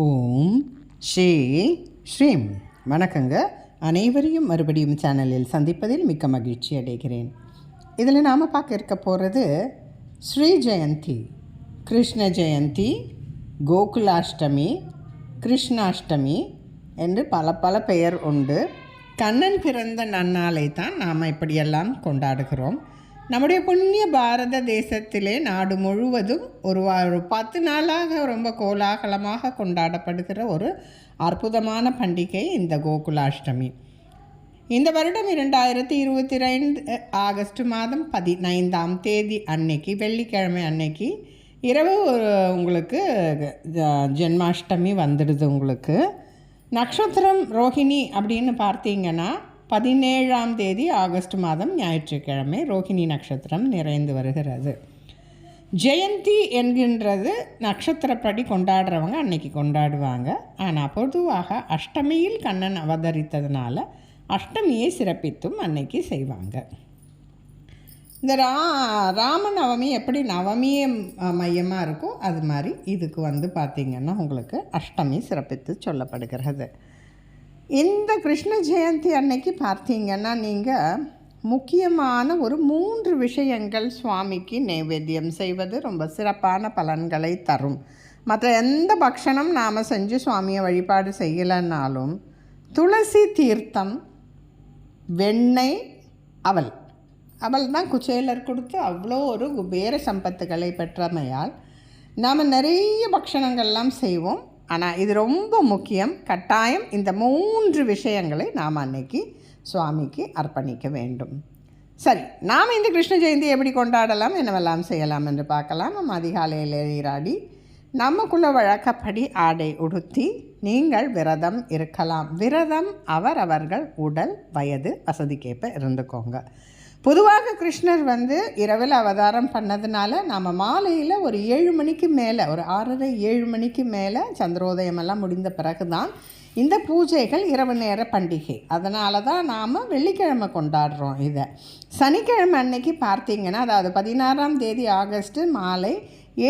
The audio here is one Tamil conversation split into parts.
ஓம் ஸ்ரீ ஸ்ரீம். வணக்கங்க. அனைவரையும் மறுபடியும் சேனலில் சந்திப்பதில் மிக்க மகிழ்ச்சி அடைகிறேன். இதில் நாம் பார்க்க இருக்க போகிறது ஸ்ரீ ஜெயந்தி கிருஷ்ண ஜெயந்தி கோகுலாஷ்டமி கிருஷ்ணாஷ்டமி என்று பல பல பெயர் உண்டு. கண்ணன் பிறந்த நன்னாளை தான் நாம் இப்படியெல்லாம் கொண்டாடுகிறோம். நம்முடைய புண்ணிய பாரத தேசத்திலே நாடு முழுவதும் ஒரு வா- ஒரு பத்து நாளாக ரொம்ப கோலாகலமாக கொண்டாடப்படுகிற ஒரு அற்புதமான பண்டிகை இந்த கோகுலாஷ்டமி. இந்த வருடம் இரண்டாயிரத்தி இருபத்தி ரெண்டு ஆகஸ்ட் மாதம் பதினைந்தாம் தேதி அன்னைக்கு வெள்ளிக்கிழமை அன்னைக்கு இரவு உங்களுக்கு ஜென்மாஷ்டமி வந்துடுது உங்களுக்கு. நட்சத்திரம் ரோஹிணி அப்படின்னு பார்த்தீங்கன்னா பதினேழாம் தேதி ஆகஸ்ட் மாதம் ஞாயிற்றுக்கிழமை ரோஹிணி நட்சத்திரம் நிறைந்து வருகிறது. ஜெயந்தி என்கின்றது நட்சத்திரப்படி கொண்டாடுறவங்க அன்னைக்கு கொண்டாடுவாங்க. ஆனால் பொதுவாக அஷ்டமியில் கண்ணன் அவதரித்ததுனால அஷ்டமியை சிறப்பித்தும் அன்னைக்கு செய்வாங்க. இந்த ரா ராமநவமி எப்படி நவமியே மையமாக இருக்கோ அது மாதிரி இதுக்கு வந்து பார்த்திங்கன்னா உங்களுக்கு அஷ்டமி சிறப்பித்து சொல்லப்படுகிறது. இந்த கிருஷ்ண ஜெயந்தி அன்னைக்கு பார்த்தீங்கன்னா நீங்கள் முக்கியமான ஒரு மூன்று விஷயங்கள் சுவாமிக்கு நைவேத்தியம் செய்வது ரொம்ப சிறப்பான பலன்களை தரும். மற்ற எந்த பக்ஷணம் நாம் செஞ்சு சுவாமியை வழிபாடு செய்யலைன்னாலும் துளசி தீர்த்தம் வெண்ணெய் அவல். அவள் தான் குச்சேலர் கொடுத்து அவ்வளோ ஒரு குபேர சம்பத்துக்களை பெற்றமையால் நாம் நிறைய பக்ஷணங்கள்லாம் செய்வோம். ஆனால் இது ரொம்ப முக்கியம். கட்டாயம் இந்த மூன்று விஷயங்களை நாம் அன்னைக்கு சுவாமிக்கு அர்ப்பணிக்க வேண்டும். சரி நாம் இந்த கிருஷ்ண ஜெயந்தி எப்படி கொண்டாடலாம் என்னவெல்லாம் செய்யலாம் என்று பார்க்கலாம். நம்ம அதிகாலையில் நீராடி நமக்குள்ள வழக்கப்படி ஆடை உடுத்தி நீங்கள் விரதம் இருக்கலாம். விரதம் அவரவர்கள் உடல் வயது வசதிக்கேற்ப இருந்துக்கோங்க. பொதுவாக கிருஷ்ணர் வந்து இரவில் அவதாரம் பண்ணதுனால நாம் மாலையில் ஒரு ஏழு மணிக்கு மேலே ஒரு ஆறரை ஏழு மணிக்கு மேலே சந்திரோதயமெல்லாம் முடிந்த பிறகு தான் இந்த பூஜைகள் இரவு நேர பண்டிகை. அதனால தான் நாம் வெள்ளிக்கிழமை கொண்டாடுறோம் இதை. சனிக்கிழமை அன்னைக்கு பார்த்தீங்கன்னா அதாவது பதினாறாம் தேதி ஆகஸ்ட்டு மாலை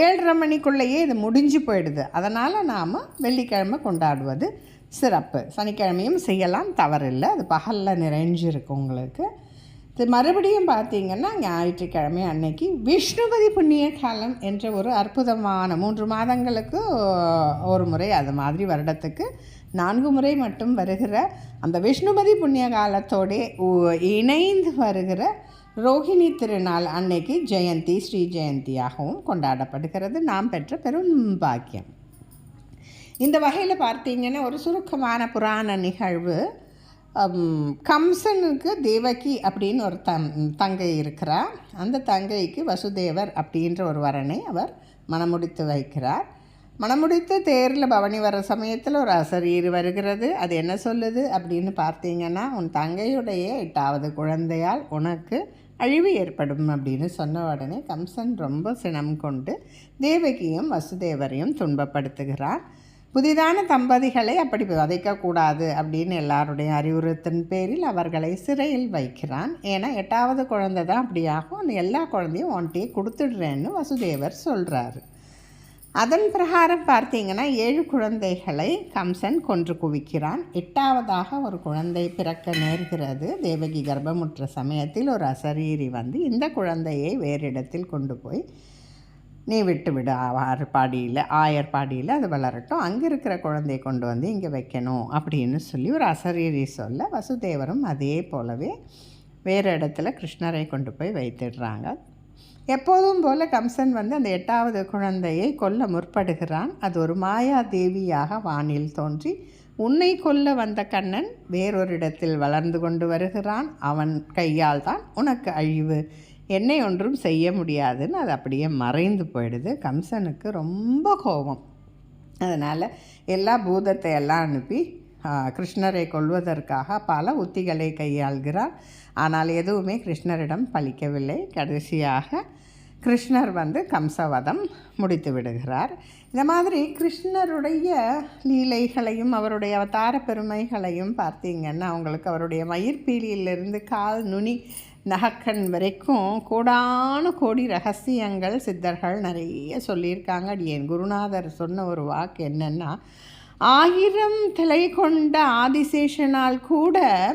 ஏழரை மணிக்குள்ளேயே இது முடிஞ்சு போயிடுது. அதனால் நாம் வெள்ளிக்கிழமை கொண்டாடுவது சிறப்பு. சனிக்கிழமையும் செய்யலாம் தவறில்லை. அது பகலில் நிறைஞ்சிருக்கு உங்களுக்கு. மறுபடியும் பார்த்தீங்கன்னா ஞாயிற்றுக்கிழமை அன்னைக்கு விஷ்ணுபதி புண்ணிய காலம் என்ற ஒரு அற்புதமான மூன்று மாதங்களுக்கு ஒரு முறை அது மாதிரி வருடத்துக்கு நான்கு முறை மட்டும் வருகிற அந்த விஷ்ணுபதி புண்ணிய காலத்தோடே இணைந்து வருகிற ரோஹிணி திருநாள் அன்னைக்கு ஜெயந்தி ஸ்ரீ ஜெயந்தியாகவும் கொண்டாடப்படுகிறது. நாம் பெற்ற பெரும் பாக்கியம். இந்த வகையில் பார்த்தீங்கன்னா ஒரு சுருக்கமான புராண நிகழ்வு கம்சனுக்கு தேவகி அப்படின்னு ஒரு தன் தங்கை இருக்கிறார் அந்த தங்கைக்கு வசுதேவர் அப்படின்ற ஒரு வரனை அவர் மணமுடித்து வைக்கிறார். மணமுடித்து தேரில் பவனி வர சமயத்தில் ஒரு அசரீர் வருகிறது. அது என்ன சொல்லுது அப்படின்னு பார்த்தீங்கன்னா உன் தங்கையுடைய எட்டாவது குழந்தையால் உனக்கு அழிவு ஏற்படும் அப்படின்னு சொன்ன உடனே கம்சன் ரொம்ப சினம் கொண்டு தேவகியும் வசுதேவரையும் துன்பப்படுத்துகிறான். புதிதான தம்பதிகளை அப்படி வதைக்கக்கூடாது அப்படின்னு எல்லாருடைய அறிவுறுத்தின் பேரில் அவர்களை சிறையில் வைக்கிறான். ஏன்னா எட்டாவது குழந்தை தான் அப்படி ஆகும். அந்த எல்லா குழந்தையும் ஒன்றையே கொடுத்துடுறேன்னு வசுதேவர் சொல்கிறாரு அதன் பிரகாரம் பார்த்தீங்கன்னா ஏழு குழந்தைகளை கம்சன் கொன்று குவிக்கிறான். எட்டாவதாக ஒரு குழந்தை பிறக்க நேர்கிறது. தேவகி கர்ப்பமுற்ற சமயத்தில் ஒரு அசரீரி வந்து இந்த குழந்தையை வேறு இடத்தில் கொண்டு போய் நீ விட்டு பாடியில் ஆயர்பாடியில் ஆயர்பாடியில் அது வளரட்டும். அங்கே இருக்கிற குழந்தையை கொண்டு வந்து இங்கே வைக்கணும் அப்படின்னு சொல்லி ஒரு அசரீரி சொல்ல வசுதேவரும் அதே போலவே வேறு இடத்துல கிருஷ்ணரை கொண்டு போய் வைத்திடுறாங்க. எப்போதும் போல கம்சன் வந்து அந்த எட்டாவது குழந்தையை கொல்ல முற்படுகிறான். அது ஒரு மாயா தேவியாக வானில் தோன்றி உன்னை கொல்ல வந்த கண்ணன் வேறொரு இடத்தில் வளர்ந்து கொண்டு வருகிறான். அவன் கையால் தான் உனக்கு அழிவு. என்னை ஒன்றும் செய்ய முடியாதுன்னு அது அப்படியே மறைந்து போயிடுது. கம்சனுக்கு ரொம்ப கோபம். அதனால் எல்லா பூதத்தை எல்லாம் அனுப்பி கிருஷ்ணரை கொல்வதற்காக பல உத்திகளை கையாள்கிறார். ஆனால் எதுவுமே கிருஷ்ணரிடம் பலிக்கவில்லை. கடைசியாக கிருஷ்ணர் வந்து கம்சவதம் முடித்து விடுகிறார். இந்த மாதிரி கிருஷ்ணருடைய லீலைகளையும் அவருடைய அவதார பெருமைகளையும் பார்த்தீங்கன்னா அவங்களுக்கு அவருடைய மயிர்பீலியிலிருந்து கால் நுனி நகக்கண் வரைக்கும் கோடான கோடி ரகசியங்கள் சித்தர்கள் நிறைய சொல்லியிருக்காங்க. என் குருநாதர் சொன்ன ஒரு வாக்கு என்னென்னா ஆயிரம் தலை கொண்ட ஆதிசேஷனால் கூட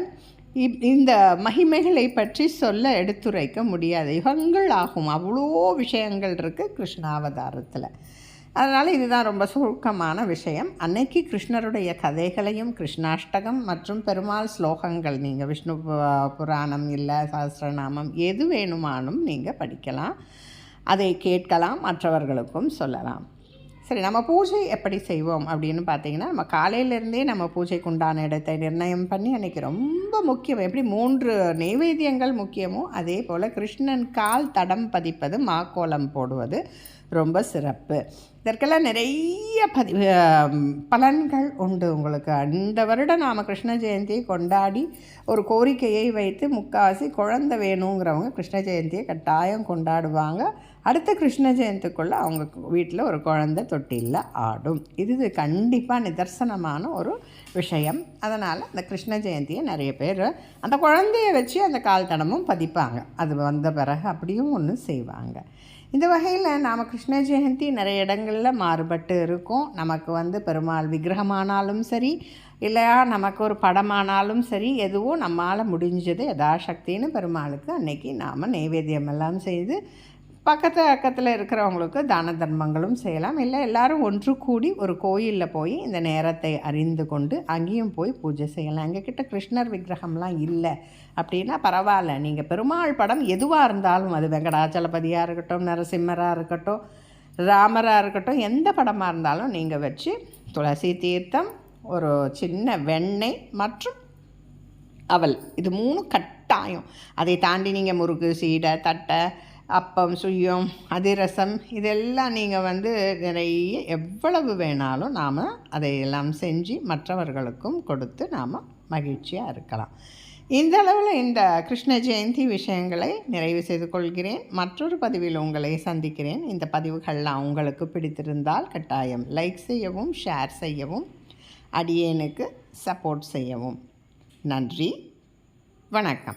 இப்- இந்த மகிமைகளை பற்றி சொல்ல எடுத்துரைக்க முடியாது. யுகங்கள் ஆகும். அவ்வளோ விஷயங்கள் இருக்குது கிருஷ்ணாவதாரத்தில். அதனால் இதுதான் ரொம்ப சுருக்கமான விஷயம். அன்னைக்கு கிருஷ்ணருடைய கதைகளையும் கிருஷ்ணாஷ்டகம் மற்றும் பெருமாள் ஸ்லோகங்கள் நீங்கள் விஷ்ணு பு- புராணம் இல்லை சஹஸ்ரநாமம் எது வேணுமானும் நீங்கள் படிக்கலாம். அதை கேட்கலாம் மற்றவர்களுக்கும் சொல்லலாம். சரி நம்ம பூஜை எப்படி செய்வோம் அப்படின்னு பார்த்தீங்கன்னா நம்ம காலையிலேருந்தே நம்ம பூஜைக்கு உண்டான இடத்தை நிர்ணயம் பண்ணி அன்றைக்கி ரொம்ப முக்கியம். எப்படி மூன்று நெய்வேத்தியங்கள் முக்கியமோ அதே போல் கிருஷ்ணன் கால் தடம் பதிப்பது மாக்கோலம் போடுவது ரொம்ப சிறப்பு. இதற்கெல்லாம் நிறைய பதி பலன்கள் உண்டு உங்களுக்கு. அந்த வருடம் நாம் கிருஷ்ண ஜெயந்தியை கொண்டாடி ஒரு கோரிக்கையை வைத்து முக்காசி குழந்தை வேணுங்கிறவங்க கிருஷ்ண ஜெயந்தியை கட்டாயம் கொண்டாடுவாங்க. அடுத்த கிருஷ்ண ஜெயந்திக்குள்ளே அவங்க வீட்டில் ஒரு குழந்தை தொட்டியில் ஆடும். இது கண்டிப்பாக நிதர்சனமான ஒரு விஷயம். அதனால் அந்த கிருஷ்ண ஜெயந்தியை நிறைய பேர் அந்த குழந்தைய வச்சு அந்த கால் தடமும் பதிப்பாங்க. அது வந்த பிறகு அப்படியும் ஒன்று செய்வாங்க. இந்த வகையில் நாம் கிருஷ்ண ஜெயந்தி நிறைய இடங்களில் மாறுபட்டு இருக்கும். நமக்கு வந்து பெருமாள் விக்கிரகமானாலும் சரி இல்லையா நமக்கு ஒரு படமானாலும் சரி எதுவும் நம்மால் முடிஞ்சது யதாசக்தின்னு பெருமாளுக்கு அன்னைக்கு நாம் நைவேத்தியம் எல்லாம் செய்து பக்கத்து அக்கத்தில் இருக்கிறவங்களுக்கு தான தர்மங்களும் செய்யலாம். இல்லை எல்லாரும் ஒன்று கூடி ஒரு கோயிலில் போய் இந்த நேரத்தை அறிந்து கொண்டு அங்கேயும் போய் பூஜை செய்யலாம். எங்ககிட்ட கிருஷ்ணர் விக்கிரகம்லாம் இல்லை அப்படின்னா பரவாயில்ல. நீங்கள் பெருமாள் படம் எதுவாக இருந்தாலும் அது வெங்கடாச்சலபதியாக இருக்கட்டும் நரசிம்மராக இருக்கட்டும் ராமராக இருக்கட்டும் எந்த படமாக இருந்தாலும் நீங்கள் வச்சு துளசி தீர்த்தம் ஒரு சின்ன வெண்ணெய் மற்றும் அவல். இது மூணு கட்டாயம். அதை தாண்டி நீங்கள் முறுக்கு சீடை தட்டை அப்பம் சுயம் அதிரசம் இதெல்லாம் நீங்கள் வந்து நிறைய எவ்வளவு வேணாலும் நாம் அதையெல்லாம் செஞ்சு மற்றவர்களுக்கும் கொடுத்து நாம் மகிழ்ச்சியாக இருக்கலாம். இந்த அளவில் இந்த கிருஷ்ண ஜெயந்தி விஷயங்களை நிறைவு செய்து கொள்கிறேன். மற்றொரு பதிவில் உங்களை சந்திக்கிறேன். இந்த பதிவுகள்லாம் உங்களுக்கு பிடித்திருந்தால் கட்டாயம் லைக் செய்யவும் ஷேர் செய்யவும் அடியேனுக்கு சப்போர்ட் செய்யவும். நன்றி. வணக்கம்.